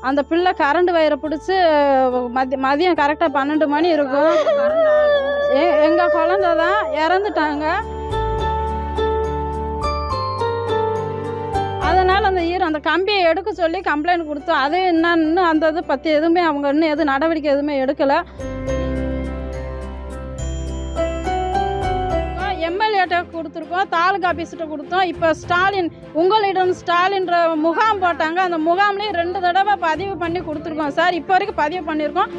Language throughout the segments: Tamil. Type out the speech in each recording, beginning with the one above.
அந்த பிள்ளை கரண்ட் வயரை பிடிச்சி மதிய மதியம் கரெக்டாக பன்னெண்டு மணி இருக்கும். எ- எங்கள் குழந்த தான் இறந்துட்டாங்க. அதனால் அந்த ஈரம் அந்த கம்பியை எடுக்க சொல்லி கம்ப்ளைண்ட் கொடுத்தோம். அது என்னன்னு அந்த இது பற்றி எதுவுமே அவங்க இன்னும் எதுவும் நடவடிக்கை எதுவுமே எடுக்கலை. எம்எல்ஏட்ட கொடுத்துருக்கோம் தாலுகா ஆஃபீஸ்கிட்ட கொடுத்தோம். இப்போ ஸ்டாலின் உங்களிடம் ஸ்டாலின்ற முகாம் போட்டாங்க. அந்த முகாம்லேயும் ரெண்டு தடவை பதிவு பண்ணி கொடுத்துருக்கோம் சார். இப்போ வரைக்கும் பதிவு பண்ணியிருக்கோம்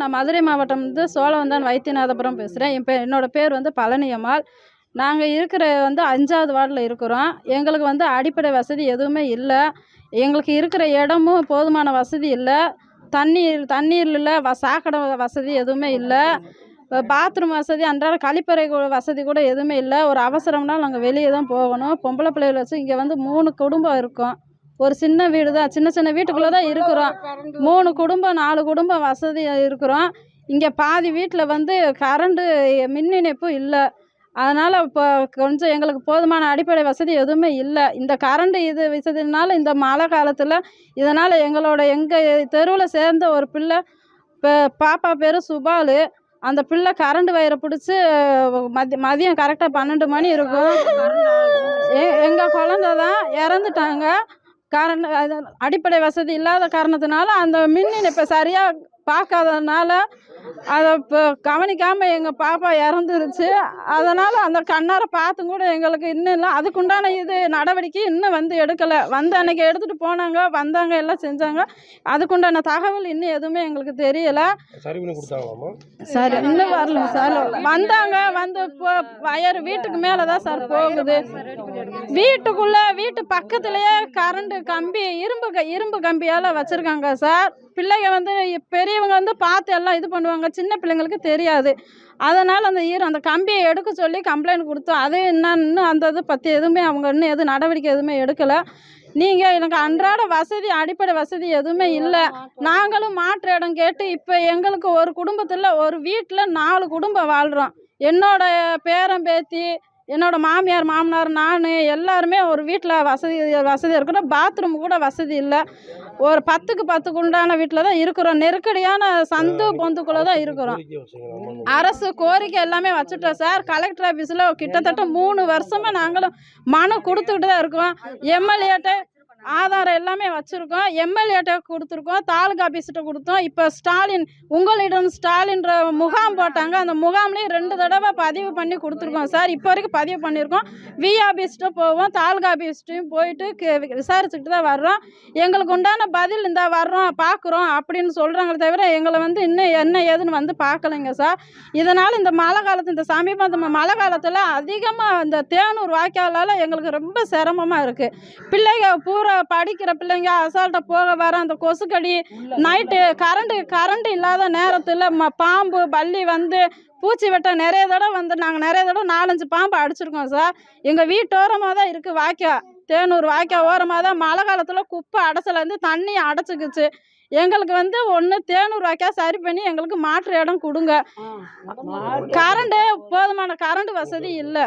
நான் மதுரை மாவட்டம் வந்து சோழவந்தான் வைத்தியநாதபுரம் பேசுகிறேன் இப்போ என்னோடய பேர் வந்து பழனியம்மாள். நாங்கள் இருக்கிற வந்து அஞ்சாவது வார்டில் இருக்கிறோம். எங்களுக்கு வந்து அடிப்படை வசதி எதுவுமே இல்லை. எங்களுக்கு இருக்கிற இடமும் போதுமான வசதி இல்லை. தண்ணீர் தண்ணீர் இல்லை வ சாக்கடை வசதி எதுவுமே இல்லை. பாத்ரூம் வசதி அன்றாட கழிப்பறை வசதி கூட எதுவுமே இல்லை. ஒரு அவசரம்னா நாங்கள் வெளியே தான் போகணும். பொம்பளை பிள்ளைகளை வச்சு இங்கே வந்து மூணு குடும்பம் இருக்கும். ஒரு சின்ன வீடு தான். சின்ன சின்ன வீட்டுக்குள்ளே தான் இருக்கிறோம். மூணு குடும்பம் நாலு குடும்பம் வசதி இருக்கிறோம். இங்கே பாதி வீட்டில் வந்து கரண்டு மின் இணைப்பு இல்லை. அதனால் இப்போ கொஞ்சம் எங்களுக்கு போதுமான அடிப்படை வசதி எதுவுமே இல்லை. இந்த கரண்டு இது வசதினால இந்த மழை காலத்தில் இதனால் எங்களோட எங்கள் தெருவில் சேர்ந்த ஒரு பிள்ளை இப்போ பாப்பா பேர் சுபாலு. அந்த பிள்ளை கரண்ட் வயிறை பிடிச்சி மதிய மதியம் கரெக்டாக பன்னெண்டு மணி இருக்கும். எ- எங்கள் குழந்த தான் இறந்துட்டாங்க. கரண்ட் அடிப்படை வசதி இல்லாத காரணத்தினால அந்த மின் இணைப்பை சரியாக பார்க்காததுனால அதை இப்போ கவனிக்காமல் எங்கள் பாப்பா இறந்துருச்சு. அதனால் அந்த கண்ணார பார்த்தும் கூட எங்களுக்கு இன்னும் இல்லை. அதுக்குண்டான இது நடவடிக்கை இன்னும் வந்து எடுக்கலை. வந்த அன்னைக்கு எடுத்துகிட்டு போனாங்க. வந்தாங்க எல்லாம் செஞ்சாங்க. அதுக்குண்டான தகவல் இன்னும் எதுவுமே எங்களுக்கு தெரியலை. சரி இன்னும் வரல சார். வந்தாங்க வந்து இப்போ வயர் வீட்டுக்கு மேலே தான் சார் போகுது. வீட்டுக்குள்ள வீட்டு பக்கத்துலயே கரண்ட் கம்பி இரும்பு க- இரும்பு கம்பியால் வச்சுருக்காங்க சார். பிள்ளைங்க வந்து பெரியவங்க வந்து பார்த்து எல்லாம் இது பண்ணுவாங்க. சின்ன பிள்ளைங்களுக்கு தெரியாது. அதனால் அந்த ஈரம் அந்த கம்பியை எடுக்க சொல்லி கம்ப்ளைண்ட் கொடுத்தோம் அது என்னன்னு அந்த இது பற்றி எதுவுமே அவங்க இன்னும் எதுவும் நடவடிக்கை எதுவுமே எடுக்கலை. நீங்கள் எனக்கு அன்றாட வசதி அடிப்படை வசதி எதுவுமே இல்லை. நாங்களும் மாற்று இடம் கேட்டு இப்போ எங்களுக்கு ஒரு குடும்பத்தில் ஒரு வீட்டில் நாலு குடும்பம் வாழ்கிறோம் என்னோட பேரன் பேத்தி என்னோட மாமியார் மாமனார் நான் எல்லாருமே ஒரு வீட்டில் வசதி வசதி இருக்கிறோம் பாத்ரூம் கூட வசதி இல்லை. ஒரு பத்துக்கு பத்துக்கு உண்டான வீட்டில் தான் இருக்கிறோம். நெருக்கடியான சந்து பொந்துக்குள்ளே தான் இருக்கிறோம். அரசு கோரிக்கை எல்லாமே வச்சுட்டோம் சார். கலெக்டர் ஆஃபீஸில் கிட்டத்தட்ட மூணு வருஷமாக நாங்களும் மனு கொடுத்துக்கிட்டு தான் இருக்கோம். எம்எல்ஏட்ட ஆதாரம் எல்லாமே வச்சுருக்கோம். எம்எல்ஏட்ட கொடுத்துருக்கோம். தாலுகா ஆஃபீஸ்கிட்ட கொடுத்தோம். இப்போ ஸ்டாலின் உங்களிடம் ஸ்டாலின்ற முகாம் போட்டாங்க. அந்த முகாம்லேயும் ரெண்டு தடவை பதிவு பண்ணி கொடுத்துருக்கோம். சார் இப்போ வரைக்கும் பதிவு பண்ணியிருக்கோம் வி ஆஃபீஸ்கிட்ட போவோம். தாலுகா ஆஃபீஸ்ட்டையும் போயிட்டு விசாரிச்சுக்கிட்டு தான் வர்றோம். எங்களுக்கு உண்டான பதில் இந்த வர்றோம் பார்க்குறோம் அப்படின்னு சொல்கிறாங்களே தவிர எங்களை வந்து இன்னும் என்ன ஏதுன்னு வந்து பார்க்கலைங்க சார். இதனால் இந்த மழை காலத்து இந்த சமீப இந்த மழை காலத்தில் அதிகமாக இந்த தேனூர் வாய்க்காலால் எங்களுக்கு ரொம்ப சிரமமாக இருக்குது பிள்ளைங்க பூரா படிக்கிற பிள்ளைங்க அசால்ட்டாக போக வர அந்த கொசுக்கடி நைட்டு கரண்ட்டு கரண்ட் இல்லாத நேரத்தில் பாம்பு பல்லி வந்து பூச்சி வெட்ட நிறைய தடவை வந்து நாங்கள் நிறைய தடவை நாலஞ்சு பாம்பு அடிச்சிருக்கோம் சார் எங்கள் வீட்டோரமாக தான் இருக்குது வாய்க்கா. தேனூர் வாய்க்கா ஓரமாக தான் மழை காலத்தில் குப்பை அடைச்சலேருந்து தண்ணி அடைச்சிக்கிச்சு. எங்களுக்கு வந்து ஒன்று தேனூர் வாய்க்கா சரி பண்ணி எங்களுக்கு மாற்று இடம் கொடுங்க. கரண்ட்டு போதுமான கரண்ட் வசதி இல்லை.